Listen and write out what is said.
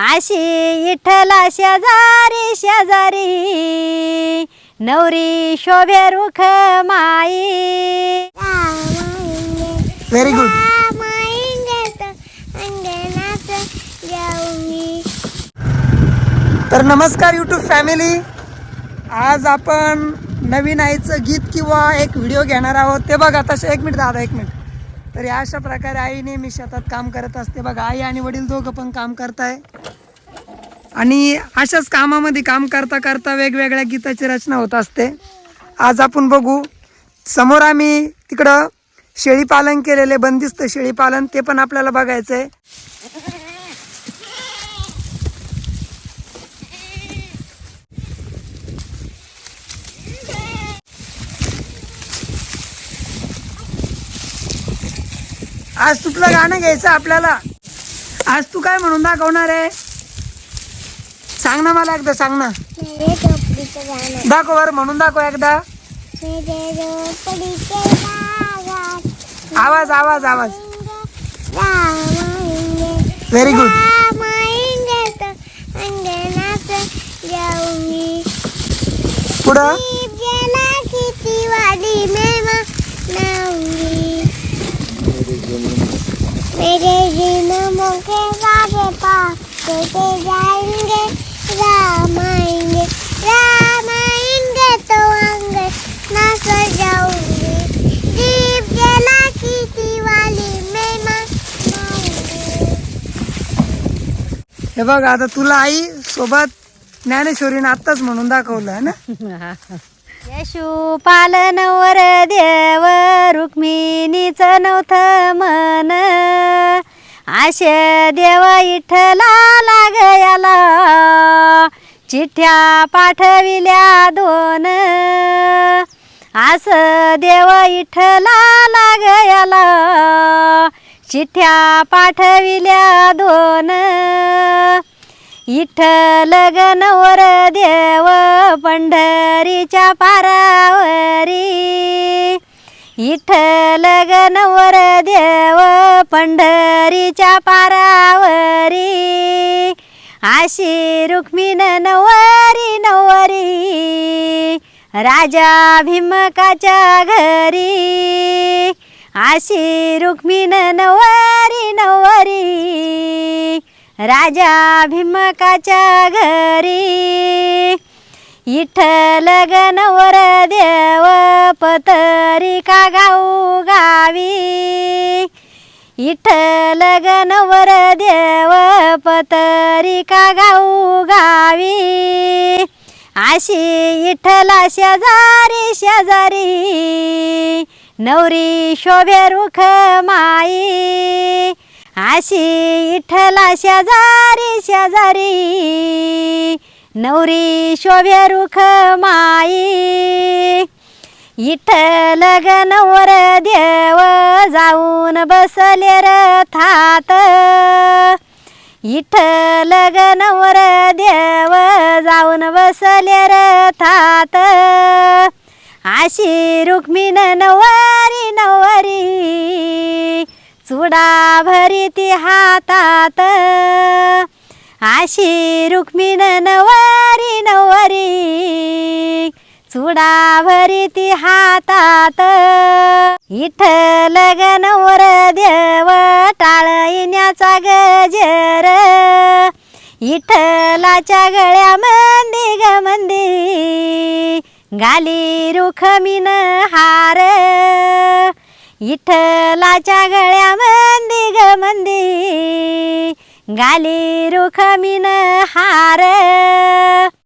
आशी इठला शेजारी शेजारी. नवरी शोभे रुख माई. व्हेरी गुड तर नमस्कार यूट्यूब फॅमिली आज आपण नवीन आईचं गीत किंवा एक व्हिडिओ घेणार आहोत. ते बघा तसे एक मिनिट दादा एक मिनिट. तर या अशा प्रकारे आई नेहमी शेतात काम करत असते. बघा आई आणि वडील दोघं पण काम करताय. आणि अशाच कामामध्ये काम करता करता वेगवेगळ्या गीताची रचना होत असते. आज आपण बघू समोर आम्ही तिकडं शेळीपालन केलेले बंदिस्त शेळीपालन ते पण आपल्याला बघायचं आहे आज तुला गाणं घ्यायचं आपल्याला. आज तू काय म्हणून दाखवणार आहे? सांग ना मला एकदा सांग ना. दाखव बरं म्हणून दाखव एकदा. आवाज आवाज आवाज. व्हेरी गुड पुढं? गेला किती वाली मेवा मेरे दिन मुखे सारे पाते हे बघ आता तुला आई सोबत ज्ञानेश्वरीने आत्ताच म्हणून दाखवलं आहे ना? यशू पालनवर देव रुक्मिणीच नव्हतं मन. आशे देव इठला लागयाला चिठ्ठ्या पाठविल्या दोन. आस देव इठला लागयाला चिठ्ठ्या पाठविल्या दोन. इठ्ठल गणवर देव पंढरीच्या पारावरी. इठ्ठल गणवर देव पंढरीच्या पारावरी. आशी रुक्मिण नवरी नवरी. राजा भीमकाच्या घरी. आशी रुक्मिण नवरी नवरी राजा भीमकाच्या घरी. इठ्ठल गणवर देव पतरिका गाऊ गावी. इठ्ठल गणवर देव पतरिका गाऊ गावी. आशी इठला शेजारी शेजारी नवरी शोभे रुख माई. आशी इठला शेजारी शेजारी. नवरी शोभे रुख माई. इठल गणवर देव जाऊन बसले रथात इठल गणवर देव जाऊन बसले रथात आशी रुक्मिण नवरी नवरी. चुडा भरी ती हातात. आशी रुक्मिण नवरी नवरी. चुडा भरी ती हातात. इठ लगन वर देव टाळण्याचा गजर. इठलाच्या गळ्या मंदी ग मंदी गाली रुखमीन हार. इठलाच्या गळ्या मंदी ग मंदी. गाली रुखमीन हार.